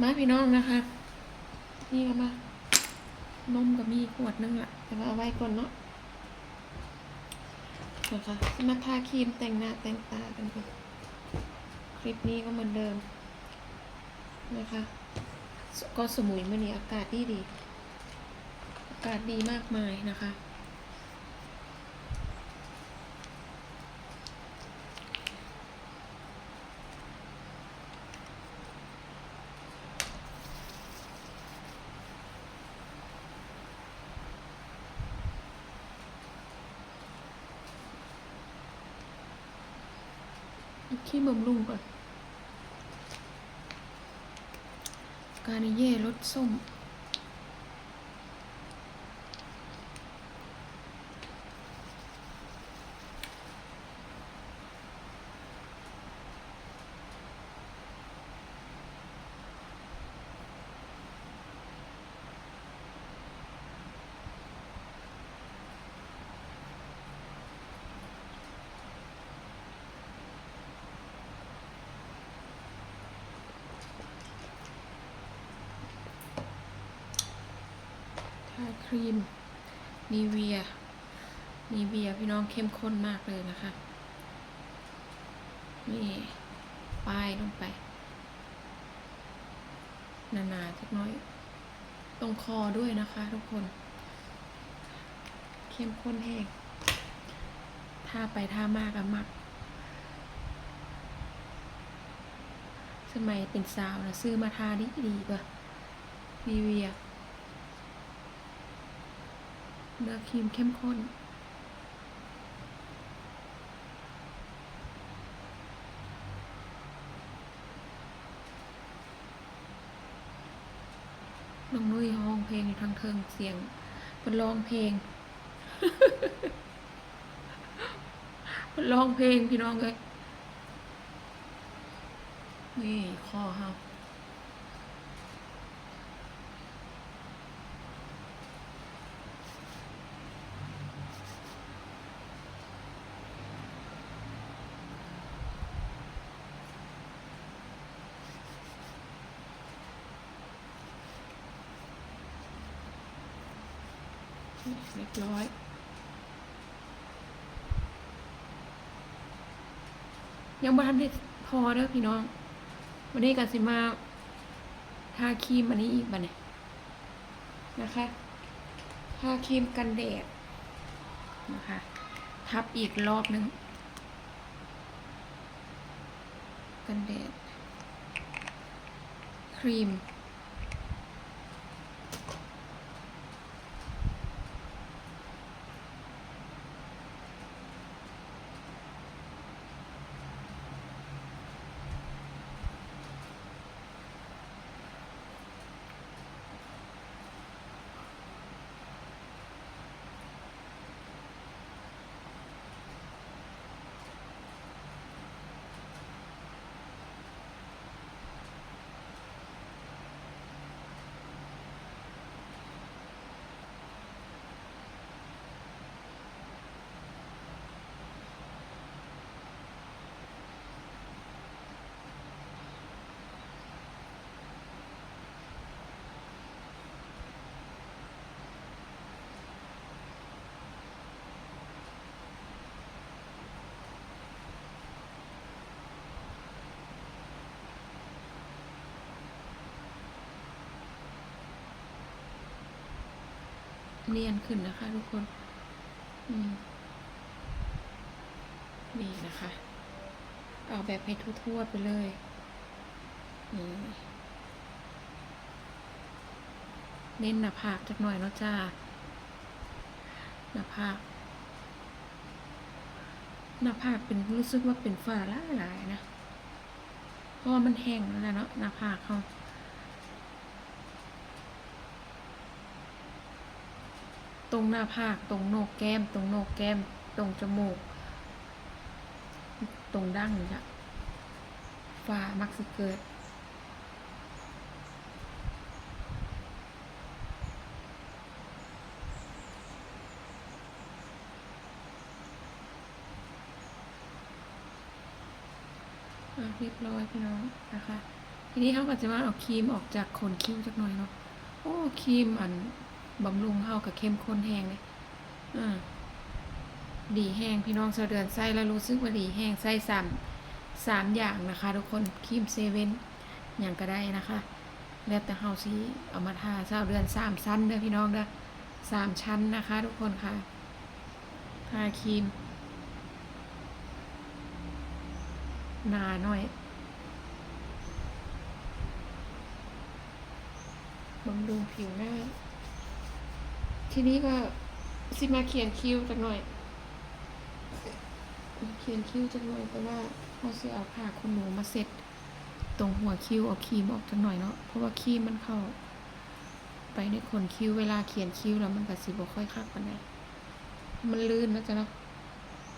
มาพี่น้องนะคะ นี่ก็มานมก็มีขวดนึงอะแต่ว่าเอาไว้ก่อนเนาะนะคะมาทาครีมแต่งหน้าแต่งตากันก่อนคลิปนี้ก็เหมือนเดิมนะคะก็สมุยมื่อนี้อากาศดีดี อากาศดีมากมายนะคะ ขี้บำรุงก่อนการเย่รสส้มาครีมนีเวียนีเวียพี่น้องเข้มข้นมากเลยนะคะ นี่ป้ายลงไปหนาๆสักน้อย ตรงคอด้วยนะคะทุกคน เข้มข้นแห้งทาไปทามากอะมัก สมัยเป็นสาวนะซื้อมาทาดีดีๆกว่านีเวีย เนื้อครีมเข้มข้น น้องนุ้ยห้องเพลงอยู่ทางเทิงเสียงเป็นร้องเพลงเป็นร้องเพลงพี่น้องเลยนี่ข้อเฮา เรียบร้อยยังบ่ทันได้พอเด้อพี่น้องวันนี้ก็สิมาทาครีมอันนี้อีกบัดเนี่ยนะคะทาครีมกันแดดนะคะ ทับอีกรอบนึง กันแดด ครีม เนียนขึ้นนะคะ ทุกคนนี่นะคะ เอาแบบให้ทั่วๆไปเลยเน้นหน้าผากจักหน่อยเนาะจ้าหน้าผากหน้าผากเป็นรู้สึกว่าเป็นฝ้าหลายๆนะ เพราะว่ามันแห้งแล้วเนาะหน้าผากเขา รงหน้าผาก ตรงโหนกแก้ม ตรงโหนกแก้ม ตรงจมูก ตรงดั้งนี่จ้ะฝ้ามักสิเกิด เรียบร้อยพี่น้องนะคะททีนี้เขาก็จะมาเอาครีมออกจากขนคิ้วจักหน่อยเนาะ โอ้ครีมอัน บำรุงเฮากับเข้มข้นแห้งเลยอ่าดีแห้งพี่น้องเสเดือนไส้แล้วรู้สึกว่าดีแห้งไส้สามสามอย่างนะคะ ทุกคนครีมเซเว่นอย่างก็ได้นะคะ แล้วแต่เฮาสิเอามาทาเศร้าเดือนสามชั้นเด้อพี่น้องเด้อสามชั้นนะคะ ทุกคนค่ะทาครีมหนาหน่อยบำรุงผิวหน้า ทีนี้ก็สิมาเขียนคิ้วจักหน่อย เขียนคิ้วจักหน่อยเพราะว่าเราสิเอาผ้าขนหนูมาเสร็จตรงหัวคิ้วเอาครีมออกจักหน่อยเนาะเพราะว่าครีมมันเข้า ไปในขนคิ้วเวลาเขียนคิ้วแล้วมันก็สิบ่ค่อยคักปานใดมันลื่นนะจ๊ะเนาะ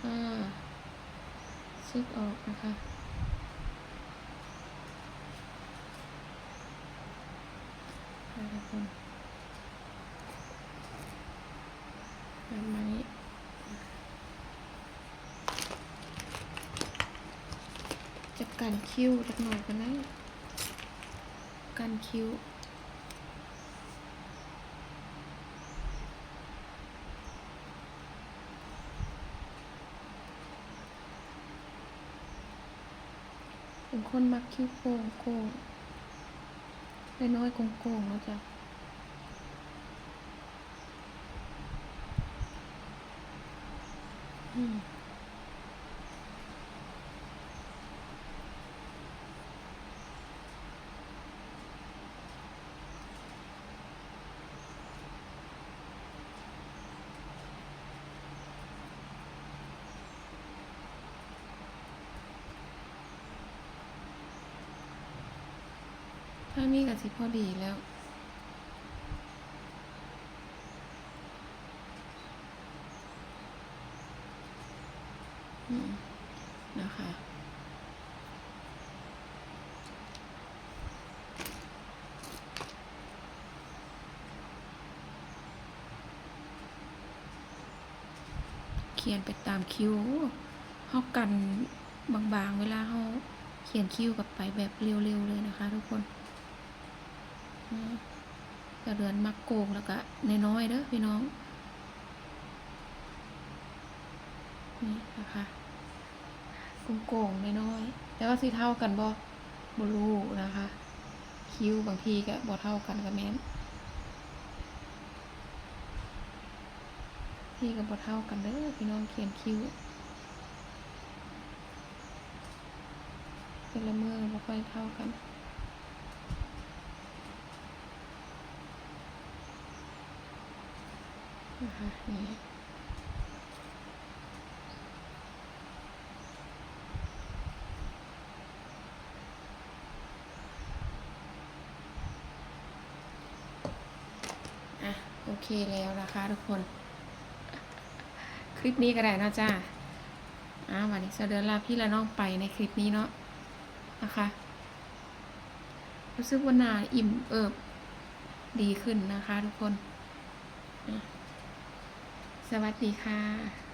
อ่าเช็ดออกนะคะทุกคนแบบนี้จะ กันคิ้วจักหน่อยกันนะกันคิ้วเป็นคนมักคิ้วโก่งโก่งได้น้อยโก่งโก่งๆแล้วจ้ะอืม ถ้ามีกับสิพอดีแล้วอืมนะคะ เขียนไปตามคิ้วเฮากันบางๆ เวลาเฮาเขียนคิ้วกับไปแบบเร็วๆเลยนะคะทุกคน กระเดือนมักโกงแล้วก็น้อยๆเด้อพี่น้อง นี่นะคะโกงๆน้อยๆแต่ว่าสิเท่ากันบ่บ่รู้นะคะ คิ้วบางทีก็บ่เท่ากันกับแม่นพี่ก็บ่เท่ากันเด้อพี่น้องเขียนคิ้วแต่ละเมือบ่ค่อยเท่ากัน นะคะนี่อะโอเคแล้วนะคะทุกคน คลิปนี้ก็ได้นะจ้าอ่าวันนี้จะเดินลาพี่และน้องไปในคลิปนี้เนาะนะคะรู้สึกว่านาอิ่มเอิบดีขึ้นนะคะทุกคนอะ สวัสดีค่ะ